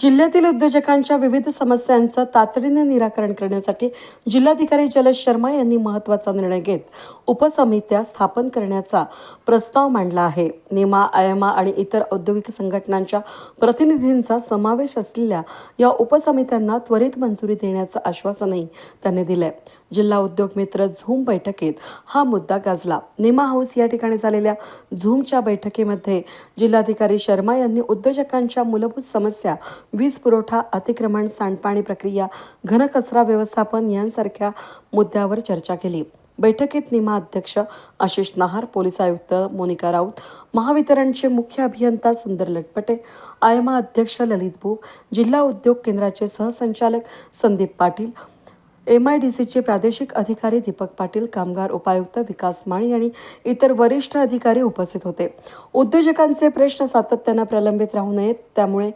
जिल्ह्यातील उद्योजकांच्या विविध समस्यांचं तातडीने निराकरण करण्यासाठी जिल्हाधिकारी जलज शर्मा यांनी महत्त्वाचा निर्णय घेत उपसमित्या स्थापन करण्याचा प्रस्ताव मांडला आहे. निमा आयमा आणि इतर औद्योगिक संघटनांच्या प्रतिनिधींचा समावेश असलेल्या या उपसमित्यांना त्वरित मंजुरी देण्याचं आश्वासनही त्यांनी दिलंय. जिल्हा उद्योग मित्र झूम बैठकीत हा मुद्दा गाजला. निमा हाऊस या ठिकाणी झालेल्या झूमच्या बैठकीमध्ये जिल्हाधिकारी शर्मा यांनी उद्योजकांच्या मूलभूत समस्या वीज पुरवठा अतिक्रमण सांडपाणी प्रक्रिया घनकचरा व्यवस्थापन यांसारख्या मुद्द्यावर चर्चा केली. बैठकीत निमा अध्यक्ष आशिष नहार पोलीस आयुक्त मोनिका राऊत महावितरणचे मुख्य अभियंता सुंदर लटपटे आयमा अध्यक्ष ललित भू जिल्हा उद्योग केंद्राचे सहसंचालक Sandeep Patil M I D सीचे प्रादेशिक अधिकारी दीपक पाटील कामगार उपायुक्त विकास माळी आणि इतर वरिष्ठ अधिकारी उपस्थित होते. उद्योजकांचे प्रश्न सातत्यानं प्रलंबित राहू नयेत त्यामुळे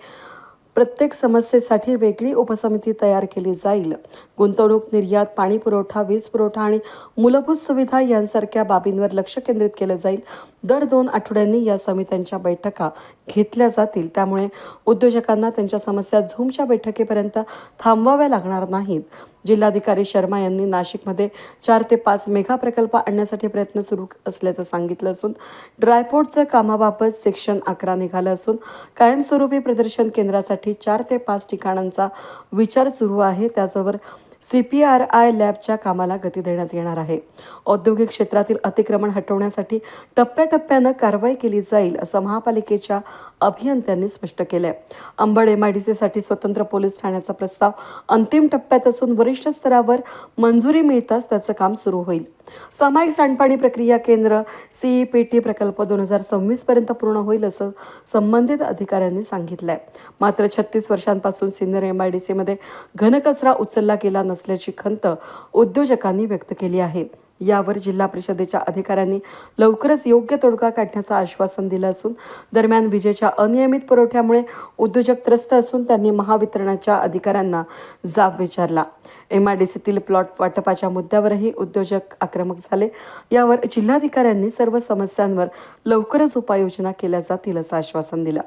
प्रत्येक समस्येसाठी वेगळी उपसमिती तयार केली जाईल. गुंतवणूक निर्यात पाणी पुरवठा वीज पुरवठा आणि मूलभूत सुविधा यांसारख्या बाबींवर लक्ष केंद्रित केलं जाईल. दर दोन आठवड्यांनी या समित्यांच्या बैठका घेतल्या जातील. त्यामुळे उद्योजकांना त्यांच्या समस्या झूमच्या बैठकीपर्यंत थांबवाव्या लागणार नाहीत. जिल्हाधिकारी शर्मा यांनी नाशिकमध्ये चार ते पाच मेगा प्रकल्प आणण्यासाठी प्रयत्न सुरू असल्याचं सांगितलं असून ड्रायपोर्टचं कामाबाबत सेक्शन अकरा निघालं असून कायमस्वरूपी प्रदर्शन केंद्रासाठी चार ते पाच ठिकाणांचा विचार सुरू आहे. त्याचबरोबर सी पी आर आय लॅबच्या कामाला गती देण्यात येणार आहे. औद्योगिक क्षेत्रातील अतिक्रमण हटवण्यासाठी टप्प्याटप्प्यानं कारवाई केली जाईल असं महापालिकेच्या अभियंत्यांनी स्पष्ट केलं आहे अंबड एम आय डी सीसाठी स्वतंत्र पोलीस ठाण्याचा प्रस्ताव अंतिम टप्प्यात असून वरिष्ठ स्तरावर मंजुरी मिळताच त्याचं काम सुरू होईल. सामायिक सांडपाणी प्रक्रिया केंद्र सीई पी टी प्रकल्प दोन हजार सव्वीसपर्यंत पूर्ण होईल असं संबंधित अधिकाऱ्यांनी सांगितलं आहे मात्र छत्तीस वर्षांपासून सिन्नर एम आय डी सीमध्ये घनकचरा उचलला गेला नसल्याची खंत उद्योजकांनी व्यक्त केली आहे. यावर जिल्हा परिषदेच्या अधिकाऱ्यांनी लवकरच योग्य तोडगा काढण्याचं आश्वासन दिलं असून दरम्यान विजेच्या अनियमित पुरवठ्यामुळे उद्योजक त्रस्त असून त्यांनी महावितरणाच्या अधिकाऱ्यांना जाब विचारला. एम आय डी सीतील प्लॉट वाटपाच्या मुद्द्यावरही उद्योजक आक्रमक झाले. यावर जिल्हाधिकाऱ्यांनी सर्व समस्यांवर लवकरच उपाययोजना केल्या जातील असं आश्वासन दिलं.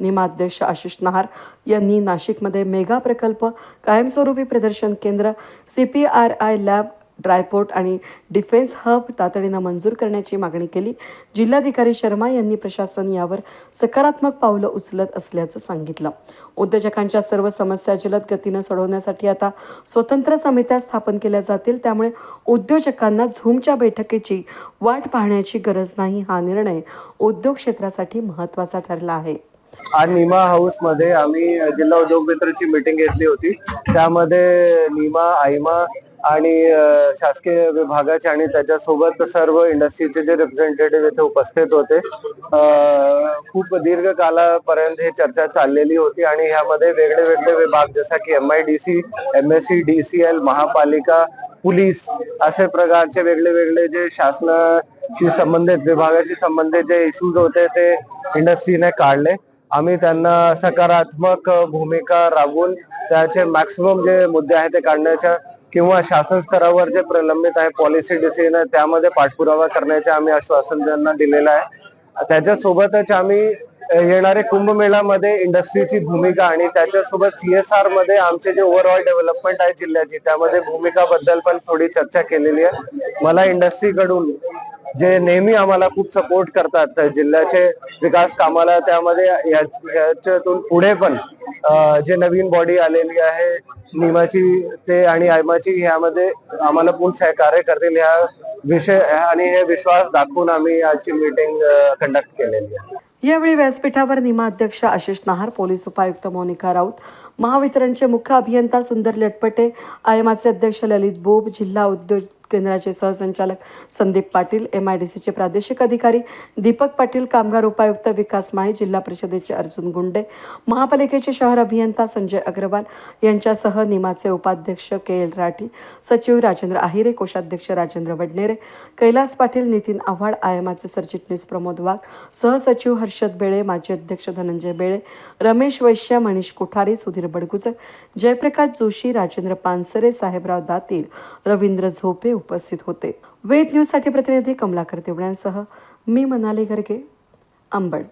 निमाध्यक्ष आशिष नहार यांनी नाशिकमध्ये मेगा प्रकल्प कायमस्वरूपी प्रदर्शन केंद्र C P R I lab dry port आणि डिफेन्स हब तातडीनं मंजूर करण्याची मागणी केली. जिल्हाधिकारी शर्मा यांनी प्रशासन यावर सकारात्मक पावलं उचलत असल्याचं सांगितलं. उद्योजकांच्या सर्व समस्या जलद गतीनं सोडवण्यासाठी आता स्वतंत्र समित्या स्थापन केल्या जातील त्यामुळे उद्योजकांना झूमच्या बैठकीची वाट पाहण्याची गरज नाही हा निर्णय उद्योग क्षेत्रासाठी महत्त्वाचा ठरला आहे. आज निमा हाऊसमध्ये आम्ही जिल्हा उद्योग मित्रची मीटिंग घेतली होती. त्यामध्ये निमा आयमा आणि शासकीय विभागाचे आणि त्याच्यासोबत सर्व इंडस्ट्रीचे जे रिप्रेझेंटेटिव्ह इथे उपस्थित होते. खूप दीर्घ कालापर्यंत ही चर्चा चाललेली होती आणि ह्यामध्ये वेगळे वेगळे विभाग जसा की M I D C M S C D C L महापालिका पोलीस असे प्रकारचे वेगळे वेगळे जे शासनाशी संबंधित विभागाशी संबंधित जे इश्यूज होते ते इंडस्ट्रीने काढले. आम्ही त्यांना सकारात्मक भूमिका राबवून त्याचे मॅक्सिमम जे मुद्दे आहेत ते काढण्याच्या किंवा शासन स्तरावर जे प्रलंबित आहे पॉलिसी डिसिजन त्यामध्ये पाठपुरावा करण्याचे आम्ही आश्वासन त्यांना दिलेलं आहे. त्याच्यासोबतच आम्ही येणारे कुंभमेळामध्ये इंडस्ट्रीची भूमिका आणि त्याच्यासोबत सीएसआरमध्ये आमचे जे ओव्हरऑल डेव्हलपमेंट आहे जिल्ह्याची त्यामध्ये भूमिका बद्दल पण थोडी चर्चा केलेली आहे. मला इंडस्ट्रीकडून जे नेहमी आम्हाला खूप सपोर्ट करतात जिल्ह्याचे विकास कामाला त्यामध्ये याच्यातून पुढे पण जे नवीन बॉडी आलेली आहे निमाची ते आणि आयमाची ह्यामध्ये आम्हाला पूर्ण सहकार्य करतील ह्या विषय आणि हे विश्वास दाखवून आम्ही आजची मीटिंग कंडक्ट केलेली आहे. यावेळी व्यासपीठावर निमा अध्यक्ष आशिष नहार पोलीस उपायुक्त मोनिका राऊत महावितरणचे मुख्य अभियंता सुंदर लटपटे आयमाचे अध्यक्ष ललित बोब जिल्हा उद्योग केंद्राचे सहसंचालक Sandeep Patil M I D सीचे प्रादेशिक अधिकारी दीपक पाटील कामगार उपायुक्त विकास माळी जिल्हा परिषदेचे अर्जुन गुंडे महापालिकेचे शहर अभियंता संजय अग्रवाल यांच्यासह निमाचे उपाध्यक्ष के एल राठी सचिव राजेंद्र आहिरे कोषाध्यक्ष राजेंद्र वडनेरे कैलास पाटील नितीन आव्हाड आयमाचे सरचिटणीस प्रमोद वाघ सहसचिव हर्षद बेळे माजी अध्यक्ष धनंजय बेळे रमेश वैश्य मनीष कोठारी सुधीर बडगुजर जयप्रकाश जोशी राजेंद्र पानसरे साहेबराव दातील रवींद्र झोपे उपस्थित होते. वेद न्यूजसाठी प्रतिनिधी कमलाकर देवण्यांसह मी मनाली घरगे अंबड.